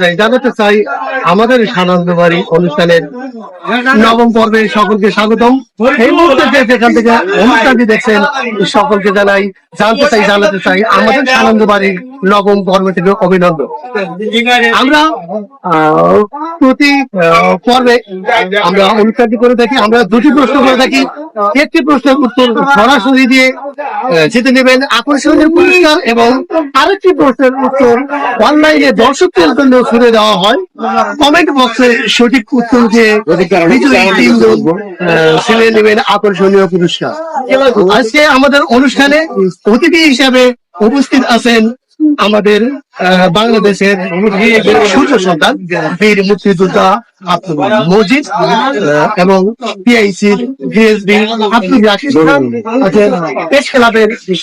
চাই, জানাতে চাই আমাদের সানন্দ বাড়ি অনুষ্ঠানের নবম পর্বে সকলকে স্বাগতম। এই মুহূর্তে যেখান থেকে অনুষ্ঠানটি দেখছেন, সকলকে জানাই, জানতে চাই, জানাতে চাই আমাদের সানন্দ বাড়ির নবম থেকে অভিনন্দন। আমরা প্রতি পর্বে আমরা অনুষ্ঠানটি করে থাকি, আমরা দুটি প্রশ্ন করে থাকি। একটি প্রশ্নের উত্তর সরাসরি দিয়ে জিতে নেবেন আকর্ষণীয় পুরস্কার এবং আরেকটি প্রশ্নের উত্তর অনলাইনে দর্শকদের জন্য ছুড়ে দেওয়া হয়। কমেন্ট বক্সে সঠিক উত্তর দিয়ে ছিনে নেবেন আকর্ষণীয় পুরস্কার। আজকে আমাদের অনুষ্ঠানে অতিথি হিসাবে উপস্থিত আছেন আমাদের বাংলাদেশের সূর্য সন্তান বীর মুক্তিযোদ্ধা আব্দুল মজিদ এবং আব্দুল রাশিদ খান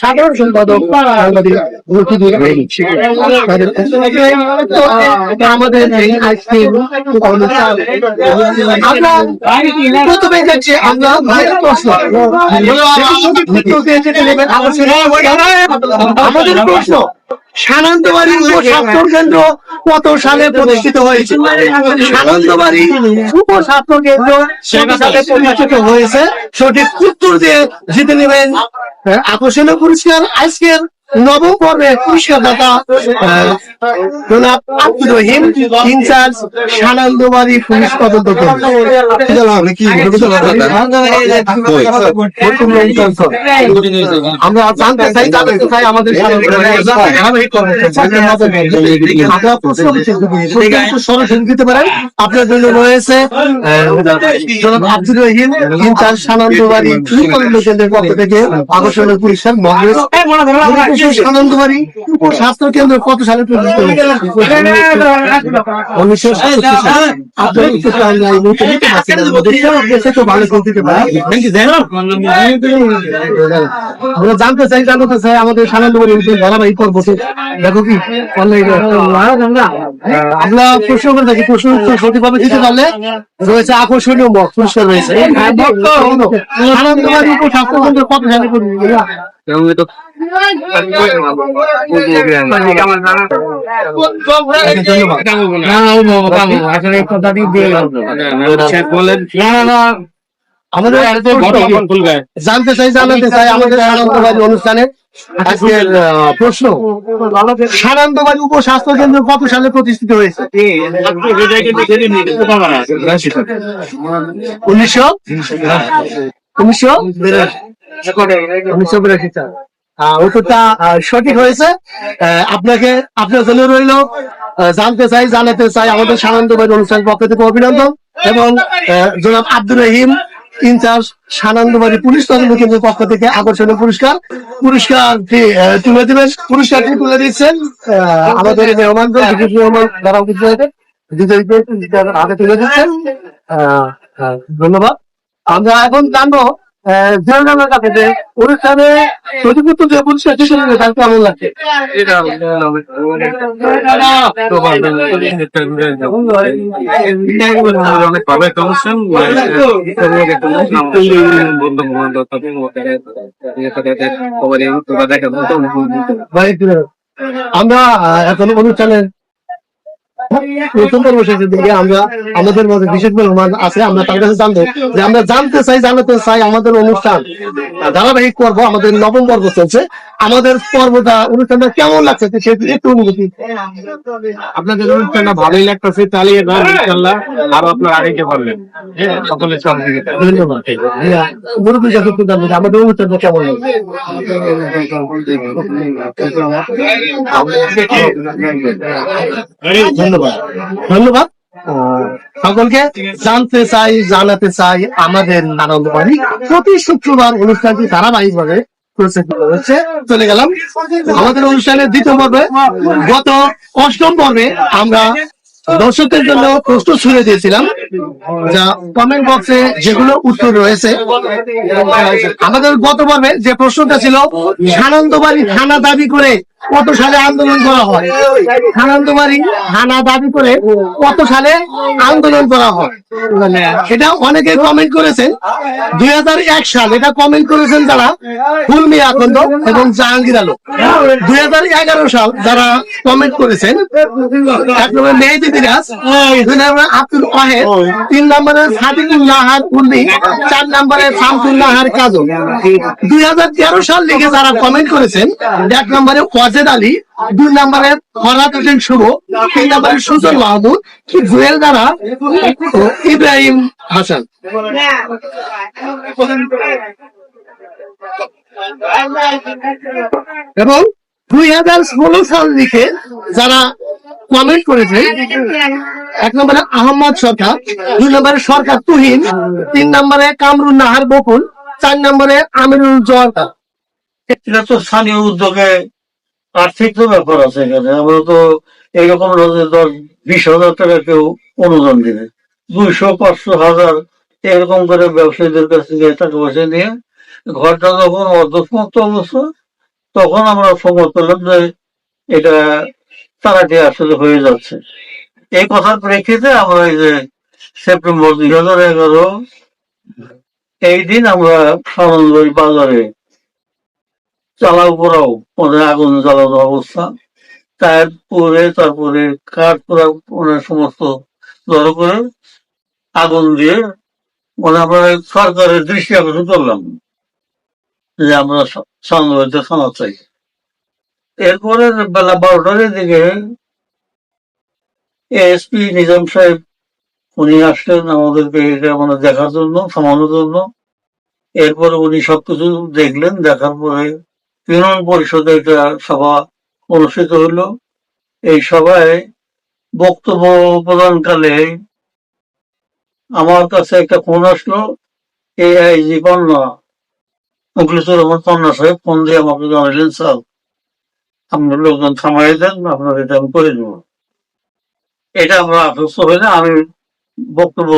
সাধারণ সম্পাদক আমাদের প্রথমে আমরা প্রশ্ন। আমাদের প্রশ্ন সানন্দবাড়ি উপস্বাস্থ্য কেন্দ্র কত সালে প্রতিষ্ঠিত হয়েছে সানন্দবাড়ি উপস্বাস্থ্য কেন্দ্র কত সালে প্রতিষ্ঠিত হয়েছে? সঠিক উত্তর দিয়ে জিতে নেবেন আকর্ষণীয় পুরস্কার আজকের নবম পর্বে আব্দুর রহিম, ইনচার্জ সানন্দবাড়ি পুলিশ আমরা জানতে চাই আমাদের আপনার জন্য রয়েছে জনাব পুরস্কার সানন্দবাড়ি? স্বাস্থ্য কেন্দ্র কত সালে উনিশশো আমরা জানতে চাই জানতে চাই আমাদের ধারাবাহিক পর্ব দেখো কি? আমরা প্রশ্ন করে থাকি প্রশ্ন উত্তর সঠিকভাবে দিতে পারলে রয়েছে আকর্ষণীয় মত পুরস্কার রয়েছে। কেন্দ্র কত সালে প্রতিষ্ঠিত আমাদের জানতে চাই জানাতে চাই আমাদের সানন্দবাড়ি অনুষ্ঠানে আজকের প্রশ্ন সানন্দবাড়ি উপস্বাস্থ্য কেন্দ্র কত সালে প্রতিষ্ঠিত হয়েছে উনিশশো উনিশশো উত্তরটা সঠিক হয়েছে। আপনাকে আপনার জন্য রইল জানতে চাই জানাতে চাই আমাদের অনুষ্ঠান পক্ষ থেকে অভিনন্দন এবং জনাব আব্দুর রহিম ইনচার্জ সানন্দবাড়ি পুলিশ তদন্ত কেন্দ্রের পক্ষ থেকে আকর্ষণীয় পুরস্কার। পুরস্কারটি আহ, তুলে দিবেন? পুরস্কারটি তুলে দিচ্ছেন? আমাদের মেহমান মেহমান দ্বারা হাতে তুলে দিচ্ছেন। ধন্যবাদ। আমরা এখন জানব জয়নালের কাছে যে অনুষ্ঠানে প্রতিপুত্র যে পুরস্কার হিসেবে তার কেমন লাগছে? অনেক ভালো একটা অনুষ্ঠান ভাই, আমরা এখন অনুষ্ঠানের প্রথম পর্ব শেষের দিকে আমরা আমাদের মধ্যে বিশেষ মেহমান আছে আমরা তার কাছে জানব যে আমরা জানতে চাই জানাতে চাই আমাদের অনুষ্ঠান ধারাবাহিক পর্ব আমাদের নবম পর্ব চলছে। আমাদের পর্বটা অনুষ্ঠানটা কেমন লাগছে? সেটি একটু অনুভূতি। আপনাদের অনুষ্ঠানটা ভালোই লাগতেছে তাহলে ইনশাল্লাহ আরও আপনার সকলের সহযোগিতা ধন্যবাদ। মুরব্বী জানব যে আমাদের অনুষ্ঠানটা কেমন লাগছে? ধন্যবাদ। ধন্যবাদ। আহ, সকলকে জানতে চাই জানাতে চাই আমাদের আনন্দবাড়ি প্রতি শুক্রবার অনুষ্ঠানটি ধারাবাহিক ভাবে চলে গেলাম। আমাদের অনুষ্ঠানের দ্বিতীয় পর্বে। গত অষ্টম পর্বে আমরা দর্শকদের জন্য প্রশ্ন ছুড়ে দিয়েছিলাম যা কমেন্ট বক্সে যেগুলো উত্তর রয়েছে। আমাদের গত পর্বে যে প্রশ্নটা ছিল সানন্দবাড়ি থানা দাবি করে কত সালে আন্দোলন করা হয়? সানন্দবাড়ি হানা দাবি করে কত সালে আন্দোলন করা হয়? এটা অনেকে কমেন্ট করেছেন। দুই সাল এটা কমেন্ট করেছেন যারা ফুলমি আকন্দ এবং জাহাঙ্গীর আলম। দুই সাল যারা কমেন্ট করেছেন, এক নম্বর মেহেদি দিরাজ দুই নম্বরে আব্দুল ওয়াহেদ, তিন নম্বরে সাদিকুল নাহার চার নম্বরে শামসুল নাহার কাজল। দুই সাল লিখে যারা কমেন্ট করেছেন, এক নম্বরে ওয়াজেদ আলী, দুই নম্বরে ফরাদ হোসেন শুভ তিন নম্বরে সুজন মাহমুদ জুয়েল দ্বারা ইব্রাহিম হাসান? এবং দুই হাজার ষোলো সাল লিখে যারা কমেন্ট করেছে, এক নম্বরে আহমদ সরকার, দুই নম্বরে সরকার তুহিন, তিন নম্বরে কামরুল নাহার বকুল, চার নম্বরে আমিরুল জওয়ার এটা তো স্থানীয় উদ্যোগে আর্থিক তো ব্যাপার আছে এখানে। আমরা তো যে দশ, বিশ হাজার টাকা কেউ অনুদান দেবে। দুইশো, পাঁচশো হাজার এরকম করে ব্যবসায়ীদের কাছ থেকে টাকা পয়সা নিয়ে ঘরটা যখন অর্ধসমাপ্ত অবস্থা, তখন আমরা সময় পেলাম যে এটা তাড়াতাড়ি আসলে হয়ে যাচ্ছে। এই কথার প্রেক্ষিতে আমরা এই যে সেপ্টেম্বর দুই হাজার এগারো, এই দিন আমরা সানন্দবাড়ি বাজারে চালাও পোড়াও মানে আগুন জ্বালানো অবস্থা। টায়ার পরে তারপরে কাঠ পোড়া মানে সমস্ত জড়ো করে আগুন দিয়ে মানে আমরা সরকারের দৃষ্টি আকর্ষণ করলাম যে আমরা সামনে থানা চাই। এরপরে বেলা বারোটার দিকে এসপি নিজাম সাহেব, উনি আসলেন আমাদেরকে এটা মানে দেখার জন্য, থামানোর জন্য। এরপরে উনি সবকিছু দেখলেন, দেখার পরে তৃণমূল পরিষদের একটা সভা অনুষ্ঠিত হলো, এই সভায় বক্তব্য প্রদানকালে আমার কাছে একটা ফোন আসলো, এআইজি কন্যা মুখলিসুর রহমান কন্যা সাহেব, ফোন দিয়ে আমাকে জানালেন, স্যার, আপনার লোকজন থামাই দেন, আপনার এটা আমি করে দেবো। এটা আমরা আশ্বস্ত হইলে আমি বক্তব্য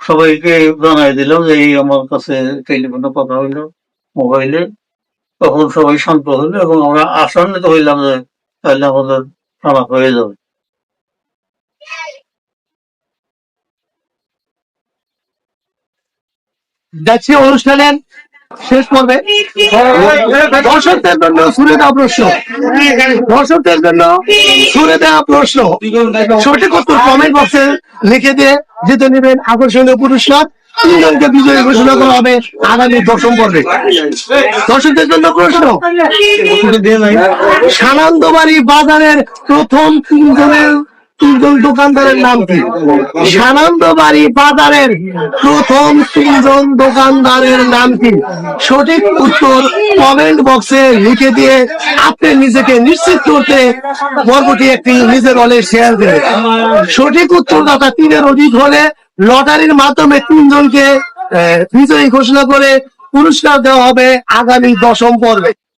সবাইকে জানাই দিলাম যে এই আমার কাছে টেলিফোনে কথা হইল মোবাইলে। তখন সবাই শান্ত হলো এবং আমরা আশান্বিত হইলাম যে তাহলে আমাদের থানা হয়ে যাবে। যাচ্ছি শেষ পর্বে। দর্শকদের জন্য সুরে দেওয়া প্রশ্ন। দর্শকদের জন্য সুরে দেওয়া প্রশ্ন। সঠিক উত্তর কমেন্ট বক্সে লিখে দিয়ে জিতে নেবেন আকর্ষণীয় পুরস্কার। তিনজনকে বিজয়ী ঘোষণা করা হবে আগামী দশম পর্বে দর্শকদের জন্য প্রশ্ন। সানন্দবাড়ি বাজারের প্রথম তিনজনের তিনজন দোকানদারের নাম কি? সানন্দবাড়ি বাজারের প্রথম তিনজন দোকানদারের নাম কি? সঠিক উত্তর কমেন্ট বক্সে লিখে দিয়ে আপনি নিজেকে নিশ্চিত করতে পর্বটি একটি নিজের হলে শেয়ার দেবেন। সঠিক উত্তরদাতা তিনের অধিক হলে লটারির মাধ্যমে তিনজনকে বিজয়ী ঘোষণা করে পুরস্কার দেওয়া হবে আগামী দশম পর্বে।